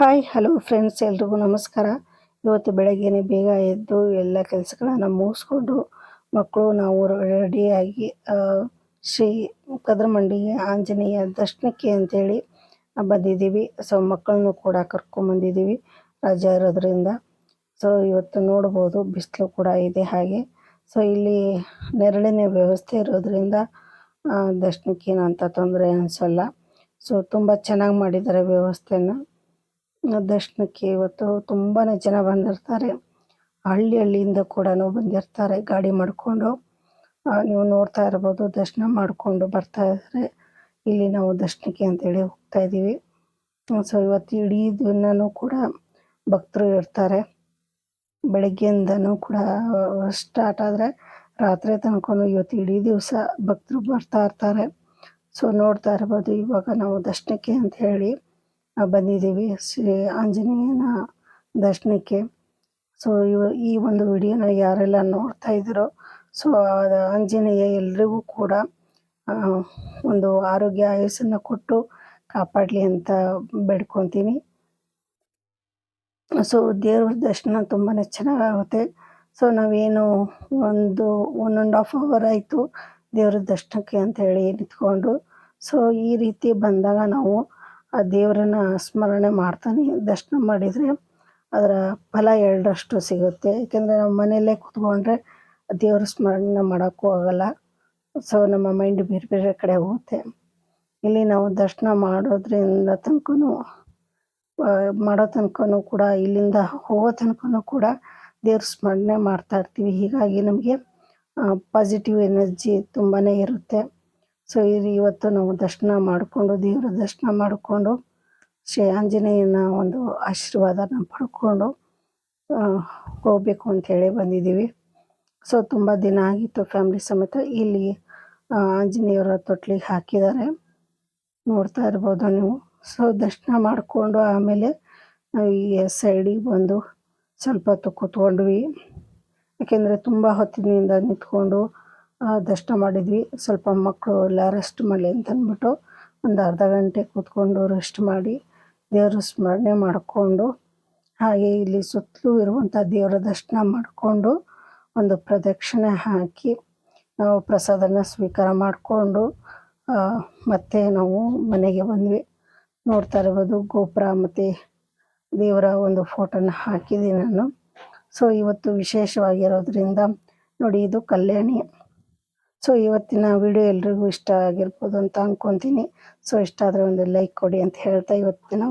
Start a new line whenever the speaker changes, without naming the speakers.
Hi hello friends ಎಲ್ರಿಗೂ ನಮಸ್ಕಾರ. ಇವತ್ತು ಬೆಳಗ್ಗೆನೆ ಬೇಗ ಎದ್ದು ಎಲ್ಲ ಕೆಲಸಗಳನ್ನು ಮುಗಿಸ್ಕೊಂಡು ಮಕ್ಕಳು ನಾವು ರೆಡಿಯಾಗಿ ಶ್ರೀ ಕದ್ರಮಂಡಿಗೆ ಆಂಜನೇಯ ದರ್ಶನಕ್ಕೆ ಅಂತೇಳಿ ಬಂದಿದ್ದೀವಿ. ಸೊ ಮಕ್ಕಳನ್ನು ಕೂಡ ಕರ್ಕೊಂಬಂದಿದ್ದೀವಿ ರಾಜ ಇರೋದ್ರಿಂದ. ಸೊ ಇವತ್ತು ನೋಡ್ಬೋದು, ಬಿಸಿಲು ಕೂಡ ಇದೆ ಹಾಗೆ. ಸೊ ಇಲ್ಲಿ ನೆರಳಿನ ವ್ಯವಸ್ಥೆ ಇರೋದ್ರಿಂದ ದರ್ಶನಕ್ಕೇನಂತ ತೊಂದರೆ ಅನಿಸಲ್ಲ. ಸೊ ತುಂಬ ಚೆನ್ನಾಗಿ ಮಾಡಿದ್ದಾರೆ ವ್ಯವಸ್ಥೆನ. ದರ್ಶನಕ್ಕೆ ಇವತ್ತು ತುಂಬಾ ಜನ ಬಂದಿರ್ತಾರೆ. ಹಳ್ಳಿ ಹಳ್ಳಿಯಿಂದ ಕೂಡ ಬಂದಿರ್ತಾರೆ. ಗಾಡಿ ಮಾಡಿಕೊಂಡು ನೀವು ನೋಡ್ತಾ ಇರ್ಬೋದು, ದರ್ಶನ ಮಾಡಿಕೊಂಡು ಬರ್ತಾ ಇದ್ದಾರೆ ಇಲ್ಲಿ ನಾವು ದರ್ಶನಕ್ಕೆ ಅಂತೇಳಿ ಹೋಗ್ತಾ ಇದ್ದೀವಿ. ಸೊ, ಇವತ್ತು ಇಡೀ ದಿನವೂ ಕೂಡ ಭಕ್ತರು ಇರ್ತಾರೆ. ಬೆಳಗ್ಗೆಯಿಂದನೂ ಕೂಡ ಸ್ಟಾರ್ಟ್ ಆದರೆ ರಾತ್ರಿ ತನಕ ಇವತ್ತು ಇಡೀ ದಿವಸ ಭಕ್ತರು ಬರ್ತಾ ಇರ್ತಾರೆ. ಸೊ, ನೋಡ್ತಾ ಇರ್ಬೋದು, ಇವಾಗ ನಾವು ದರ್ಶನಕ್ಕೆ ಅಂತ ಹೇಳಿ ಬಂದಿದ್ದೀವಿ ಶ್ರೀ ಆಂಜನೇಯನ ದರ್ಶನಕ್ಕೆ. ಸೊ ಇವ ಈ ಒಂದು ವಿಡಿಯೋನ ಯಾರೆಲ್ಲ ನೋಡ್ತಾ ಇದ್ದೀರೋ ಸೊ ಆಂಜನೇಯ ಎಲ್ರಿಗೂ ಕೂಡ ಒಂದು ಆರೋಗ್ಯ ಆಯಸ್ಸನ್ನು ಕೊಟ್ಟು ಕಾಪಾಡಲಿ ಅಂತ ಬೇಡ್ಕೊತೀನಿ. ಸೊ ದೇವ್ರ ದರ್ಶನ ತುಂಬಾ ಚೆನ್ನಾಗಾಗುತ್ತೆ. ಸೊ ನಾವೇನು ಒಂದು ಒನ್ ಆ್ಯಂಡ್ ಹಾಫ್ ಅವರ್ ಆಯಿತು ದೇವ್ರ ದರ್ಶನಕ್ಕೆ ಅಂತ ಹೇಳಿ ನಿಂತ್ಕೊಂಡು. ಸೊ ಈ ರೀತಿ ಬಂದಾಗ ನಾವು ಆ ದೇವರನ್ನ ಸ್ಮರಣೆ ಮಾಡ್ತಾನೆ. ದರ್ಶನ ಮಾಡಿದರೆ ಅದರ ಫಲ ಎರಡರಷ್ಟು ಸಿಗುತ್ತೆ. ಏಕೆಂದರೆ ನಾವು ಮನೆಯಲ್ಲೇ ಕೂತ್ಕೊಂಡ್ರೆ ದೇವರ ಸ್ಮರಣೆ ಮಾಡೋಕ್ಕೂ ಆಗೋಲ್ಲ. ಸೊ ನಮ್ಮ ಮೈಂಡ್ ಬೇರೆ ಬೇರೆ ಕಡೆ ಹೋಗುತ್ತೆ. ಇಲ್ಲಿ ನಾವು ದರ್ಶನ ಮಾಡೋದ್ರಿಂದ ತನಕೂ ಮಾಡೋ ತನಕನೂ ಕೂಡ, ಇಲ್ಲಿಂದ ಹೋಗೋ ತನಕನೂ ಕೂಡ ದೇವ್ರ ಸ್ಮರಣೆ ಮಾಡ್ತಾ ಇರ್ತೀವಿ. ಹೀಗಾಗಿ ನಮಗೆ ಪಾಸಿಟಿವ್ ಎನರ್ಜಿ ತುಂಬಾ ಇರುತ್ತೆ. ಸೊ ಇದು ಇವತ್ತು ನಾವು ದರ್ಶನ ಮಾಡಿಕೊಂಡು, ದೇವರ ದರ್ಶನ ಮಾಡಿಕೊಂಡು, ಶ್ರೀ ಆಂಜನೇಯನ ಒಂದು ಆಶೀರ್ವಾದನ ಪಡ್ಕೊಂಡು ಹೋಗಬೇಕು ಅಂಥೇಳಿ ಬಂದಿದ್ದೀವಿ. ಸೊ ತುಂಬ ದಿನ ಆಗಿತ್ತು ಫ್ಯಾಮ್ಲಿ ಸಮೇತ ಇಲ್ಲಿ ಆಂಜನೇಯರ ತೊಟ್ಲಿಗೆ ಹಾಕಿದ್ದಾರೆ. ನೋಡ್ತಾ ಇರ್ಬೋದು ನೀವು. ಸೊ ದರ್ಶನ ಮಾಡಿಕೊಂಡು ಆಮೇಲೆ ನಾವು ಈ ಸೈಡಿಗೆ ಬಂದು ಸ್ವಲ್ಪ ಹೊತ್ತು ಕೂತ್ಕೊಂಡ್ವಿ. ಯಾಕೆಂದರೆ ತುಂಬ ಹೊತ್ತಿನಿಂದ ನಿಂತ್ಕೊಂಡು ದರ್ಶನ ಮಾಡಿದ್ವಿ. ಸ್ವಲ್ಪ ಮಕ್ಕಳು ಎಲ್ಲ ರೆಸ್ಟ್ ಮಾಡಲಿ ಅಂತ ಅಂದ್ಬಿಟ್ಟು ಒಂದು ಅರ್ಧ ಗಂಟೆ ಕೂತ್ಕೊಂಡು ರೆಸ್ಟ್ ಮಾಡಿ ದೇವರ ಸ್ಮರಣೆ ಮಾಡಿಕೊಂಡು ಹಾಗೆ ಇಲ್ಲಿ ಸುತ್ತಲೂ ಇರುವಂಥ ದೇವರ ದರ್ಶನ ಮಾಡಿಕೊಂಡು ಒಂದು ಪ್ರದಕ್ಷಿಣೆ ಹಾಕಿ ನಾವು ಪ್ರಸಾದನ ಸ್ವೀಕಾರ ಮಾಡಿಕೊಂಡು ಮತ್ತೆ ನಾವು ಮನೆಗೆ ಬಂದ್ವಿ. ನೋಡ್ತಾ ಇರ್ಬೋದು ಗೋಪುರ ಮತ್ತು ದೇವರ ಒಂದು ಫೋಟೋನ ಹಾಕಿದ್ದೀನಿ ನಾನು. ಸೊ ಇವತ್ತು ವಿಶೇಷವಾಗಿರೋದ್ರಿಂದ ನೋಡಿ ಇದು ಕಲ್ಯಾಣಿ. ಸೊ ಇವತ್ತಿನ ವಿಡಿಯೋ ಎಲ್ರಿಗೂ ಇಷ್ಟ ಆಗಿರ್ಬೋದು ಅಂತ ಅನ್ಕೊಂತೀನಿ. ಸೊ ಇಷ್ಟ ಆದರೆ ಒಂದು ಲೈಕ್ ಕೊಡಿ ಅಂತ ಹೇಳ್ತಾ ಇವತ್ತಿನ